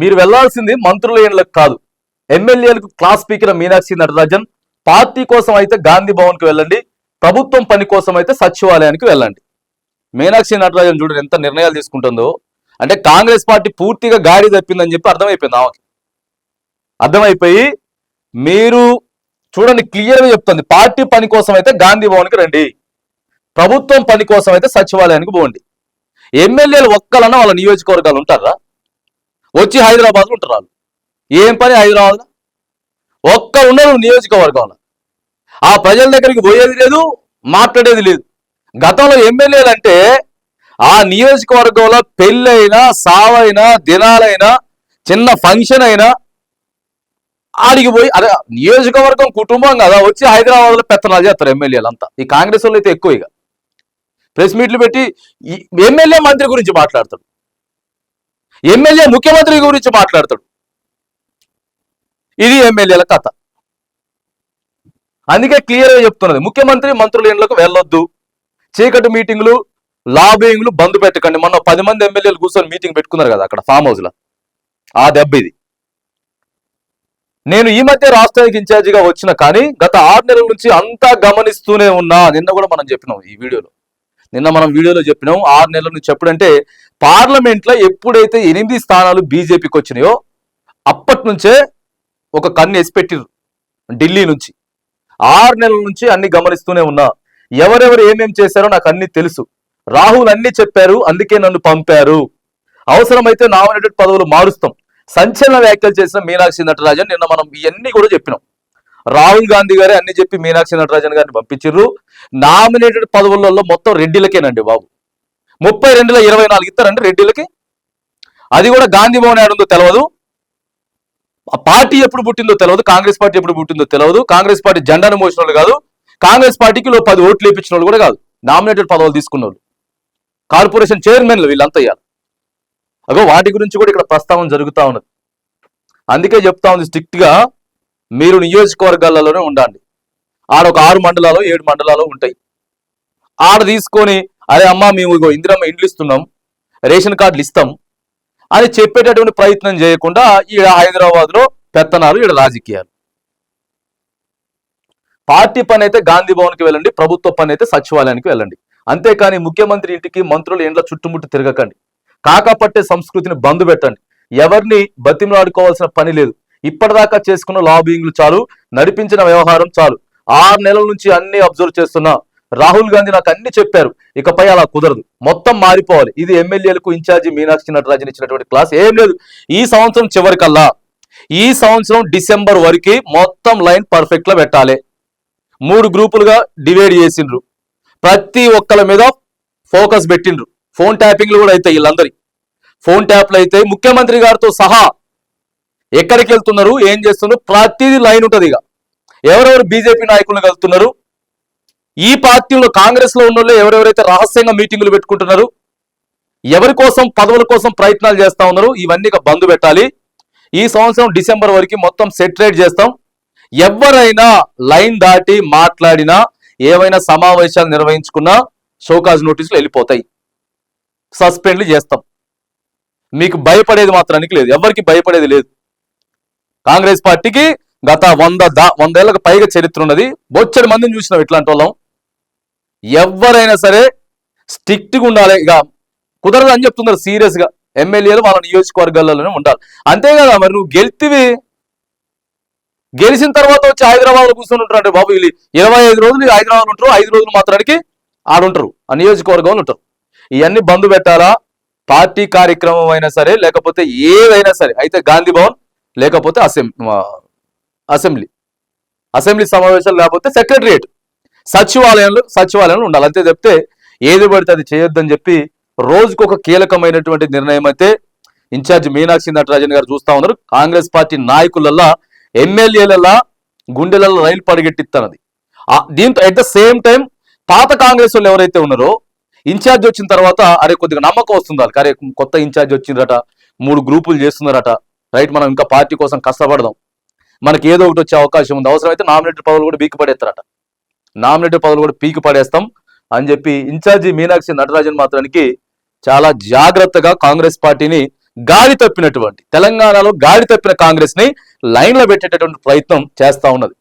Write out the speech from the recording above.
మీరు వెళ్ళాల్సింది మంత్రుల ఏళ్ళకు కాదు. ఎమ్మెల్యేలకు class speaker Meenakshi Natarajan party కోసం అయితే గాంధీ భవన్కు వెళ్ళండి ప్రభుత్వం పని కోసం అయితే సచివాలయానికి వెళ్ళండి. మీనాక్షి నటరాజన్ చూడండి ఎంత నిర్ణయాలు తీసుకుంటుందో. అంటే కాంగ్రెస్ పార్టీ పూర్తిగా గాడి తప్పిందని చెప్పి అర్థమైపోయింది ఆమెకి. అర్థమైపోయి మీరు చూడండి క్లియర్గా చెప్తుంది పార్టీ పని కోసం అయితే గాంధీ భవన్కి రండి ప్రభుత్వం పని కోసం అయితే సచివాలయానికి పోండి. ఎమ్మెల్యేలు ఒక్కలన్నా వాళ్ళ నియోజకవర్గాలు ఉంటారా? వచ్చి హైదరాబాద్లో ఉంటారు వాళ్ళు. ఏం పని హైదరాబాద్లో? ఒక్క ఉండరు నియోజకవర్గంలో. ఆ ప్రజల దగ్గరికి పోయేది లేదు మాట్లాడేది లేదు. గతంలో ఎమ్మెల్యేలు అంటే ఆ నియోజకవర్గంలో పెళ్ళైనా సావైనా దినాలైనా చిన్న ఫంక్షన్ అయినా ఆడికి పోయి అదే నియోజకవర్గం కుటుంబం కదా వచ్చి హైదరాబాద్లో పెత్తనాలు చేస్తారు ఎమ్మెల్యేలు అంతా ఈ కాంగ్రెస్ వాళ్ళు అయితే ఎక్కువ ఇక. ప్రెస్ మీట్లు పెట్టి ఎమ్మెల్యే మంత్రి గురించి మాట్లాడతాడు. ఎమ్మెల్యే ముఖ్యమంత్రి గురించి మాట్లాడతాడు. ఇది ఎమ్మెల్యేల కథ. అందుకే క్లియర్గా చెప్తున్నది ముఖ్యమంత్రి మంత్రుల ఇండ్లకు వెళ్ళొద్దు. చీకటి మీటింగ్లు లాబింగ్లు బంద్ పెట్టకండి. మొన్న పది మంది ఎమ్మెల్యేలు కూర్చొని మీటింగ్ పెట్టుకున్నారు కదా అక్కడ ఫామ్ హౌస్లో. ఆ దెబ్బ ఇది. నేను ఈ మధ్య రాష్ట్రానికి ఇన్ఛార్జిగా వచ్చిన కానీ గత ఆరు నెలల నుంచి అంతా గమనిస్తూనే ఉన్నా. నిన్న కూడా మనం చెప్పినాం ఈ వీడియోలో. నిన్న మనం వీడియోలో చెప్పినాం ఆరు నెలల నుంచి ఎప్పుడంటే పార్లమెంట్లో ఎప్పుడైతే ఎనిమిది స్థానాలు బీజేపీకి వచ్చినాయో అప్పటి నుంచే ఒక కన్ను ఎసిపెట్టిరు ఢిల్లీ నుంచి. ఆరు నెలల నుంచి అన్ని గమనిస్తూనే ఉన్నా. ఎవరెవరు ఏమేం చేశారో నాకు అన్ని తెలుసు. రాహుల్ అన్ని చెప్పారు అందుకే నన్ను పంపారు. అవసరమైతే నామినేటెడ్ పదవులు మారుస్తాం. సంచలన వ్యాఖ్యలు చేసిన మీనాక్షి నటరాజన్ నిన్న మనం ఇవన్నీ కూడా చెప్పినాం. రాహుల్ గాంధీ గారే అన్ని చెప్పి మీనాక్షి నటరాజన్ గారిని పంపించారు నామినేటెడ్ పదవులలో మొత్తం రెడ్డిలకేనండి బాబు. ముప్పై రెండులో ఇరవై నాలుగు ఇస్తారండి రెడ్డిలకి. అది కూడా గాంధీ భవన్ ఏడుందో తెలియదు పార్టీ ఎప్పుడు పుట్టిందో తెలియదు కాంగ్రెస్ పార్టీ ఎప్పుడు పుట్టిందో తెలియదు కాంగ్రెస్ పార్టీ జెండాను మోసిన వాళ్ళు కాదు. కాంగ్రెస్ పార్టీకి లో పది ఓట్లు వేయించిన వాళ్ళు కూడా కాదు. నామినేటెడ్ పదవులు తీసుకున్న వాళ్ళు కార్పొరేషన్ చైర్మన్లు వీళ్ళంతా అయ్యారు అగో వాటి గురించి కూడా ఇక్కడ ప్రస్తావన జరుగుతా ఉన్నది. అందుకే చెప్తా ఉంది స్ట్రిక్ట్గా మీరు నియోజకవర్గాలలోనే ఉండండి. ఆడ ఒక ఆరు మండలాలు ఏడు మండలాలు ఉంటాయి. ఆడ తీసుకొని అరే అమ్మా మేము ఇగో ఇందిరమ్మ ఇండ్లు ఇస్తున్నాం రేషన్ కార్డులు ఇస్తాం అని చెప్పేటటువంటి ప్రయత్నం చేయకుండా ఈడ హైదరాబాద్లో పెత్తనాలు ఈడ రాజకీయాలు. పార్టీ పని అయితే గాంధీ భవన్కి వెళ్ళండి ప్రభుత్వ పని అయితే సచివాలయానికి వెళ్ళండి. అంతేకాని ముఖ్యమంత్రి ఇంటికి మంత్రులు ఇండ్ల చుట్టుముట్టు తిరగకండి. కాకపట్టే సంస్కృతిని బంద్ పెట్టండి. ఎవరిని బతిమలాడుకోవాల్సిన పని లేదు. ఇప్పటిదాకా చేసుకున్న లాబింగ్లు చాలు నడిపించిన వ్యవహారం చాలు. ఆరు నెలల నుంచి అన్ని అబ్జర్వ్ చేస్తున్నా. రాహుల్ గాంధీ నాకు అన్ని చెప్పారు. ఇకపై అలా కుదరదు. మొత్తం మారిపోవాలి. ఇది ఎమ్మెల్యేలకు ఇన్ఛార్జి మీనాక్షి నటరాజన్ ఇచ్చినటువంటి క్లాస్. ఏం లేదు. ఈ సంవత్సరం చివరికల్లా. ఈ సంవత్సరం డిసెంబర్ వరకు మొత్తం లైన్ పర్ఫెక్ట్లో పెట్టాలి. మూడు గ్రూపులుగా డివైడ్ చేసిండ్రు. ప్రతి ఒక్కల మీద ఫోకస్ పెట్టిండ్రు. ఫోన్ ట్యాపింగ్లు కూడా అయితే వీళ్ళందరి. ఫోన్ ట్యాప్లు అయితే ముఖ్యమంత్రి గారితో సహా ఎక్కడికి వెళ్తున్నారు ఏం చేస్తున్నారు ప్రతిదీ లైన్ ఉంటుంది ఇక. ఎవరెవరు బీజేపీ నాయకులు వెళ్తున్నారు ఈ పార్టీలో కాంగ్రెస్లో ఉన్న వాళ్ళు ఎవరెవరైతే రహస్యంగా మీటింగులు పెట్టుకుంటున్నారు ఎవరి కోసం పదవుల కోసం ప్రయత్నాలు చేస్తా ఉన్నారు ఇవన్నీ ఇక బంద్ పెట్టాలి. ఈ సంవత్సరం డిసెంబర్ వరకు మొత్తం సెటరేట్ చేస్తాం. ఎవరైనా లైన్ దాటి మాట్లాడినా ఏవైనా సమావేశాలు నిర్వహించుకున్నా షోకాజ్ నోటీసులు వెళ్ళిపోతాయి. సస్పెండ్లు చేస్తాం. మీకు భయపడేది మాత్రానికి లేదు. ఎవరికి భయపడేది లేదు. కాంగ్రెస్ పార్టీకి గత వంద దా వందేళ్ళకు పైగా చరిత్ర ఉన్నది. బొచ్చడి మందిని చూసినాం ఇట్లాంటి వాళ్ళం? ఎవరైనా సరే స్ట్రిక్ట్గా ఉండాలి. ఇక కుదరదు అని చెప్తున్నారు సీరియస్గా. ఎమ్మెల్యేలు వాళ్ళ నియోజకవర్గాల్లోనే ఉండాలి. అంతేకాదా మరి నువ్వు గెలిచివి గెలిచిన తర్వాత వచ్చి హైదరాబాద్లో కూర్చొని ఉంటారు అంటే బాబు వీళ్ళు ఇరవై ఐదు రోజులు హైదరాబాద్ ఉంటారు. ఐదు రోజులు మాత్రానికి ఆడుంటారు ఆ నియోజకవర్గంలో ఉంటారు. ఇవన్నీ బంద్ పెట్టాలా? పార్టీ కార్యక్రమం అయినా సరే లేకపోతే ఏదైనా సరే. అయితే గాంధీ భవన్ లేకపోతే అసెంబ్లీ అసెంబ్లీ. అసెంబ్లీ సమావేశాలు లేకపోతే సెక్రటరియట్. సచివాలయంలో సచివాలయంలో ఉండాలి. అంతే చెప్తే ఏది పడితే అది చేయొద్దని చెప్పి రోజుకు ఒక కీలకమైనటువంటి నిర్ణయం అయితే ఇన్ఛార్జ్ మీనాక్షి నటరాజన్ గారు చూస్తా ఉన్నారు. కాంగ్రెస్ పార్టీ నాయకులల్లా ఎమ్మెల్యేలల్లా గుండెలలో రైలు పరిగెట్టిస్తున్నది దీంతో అట్ ద సేమ్ టైం పాత కాంగ్రెస్ వాళ్ళు ఎవరైతే ఉన్నారో ఇన్ఛార్జ్ వచ్చిన తర్వాత అరే కొద్దిగా నమ్మకం వస్తుంది వాళ్ళకి అరే కొత్త ఇన్ఛార్జ్ వచ్చిందట. మూడు గ్రూపులు చేస్తున్నారట. రైట్? మనం ఇంకా పార్టీ కోసం కష్టపడదాం. మనకి ఏదో ఒకటి వచ్చే అవకాశం ఉంది. అవసరమైతే నామినేటెడ్ పదవులు కూడా పీకి పడేస్తారట. నామినేటెడ్ పదవులు కూడా పీకి పడేస్తాం అని చెప్పి ఇన్ఛార్జి మీనాక్షి నటరాజన్ మాత్రానికి చాలా జాగ్రత్తగా కాంగ్రెస్ పార్టీని గాడి తప్పినటువంటి తెలంగాణలో గాడి తప్పిన కాంగ్రెస్ని లైన్లో పెట్టేటటువంటి ప్రయత్నం చేస్తా ఉన్నది.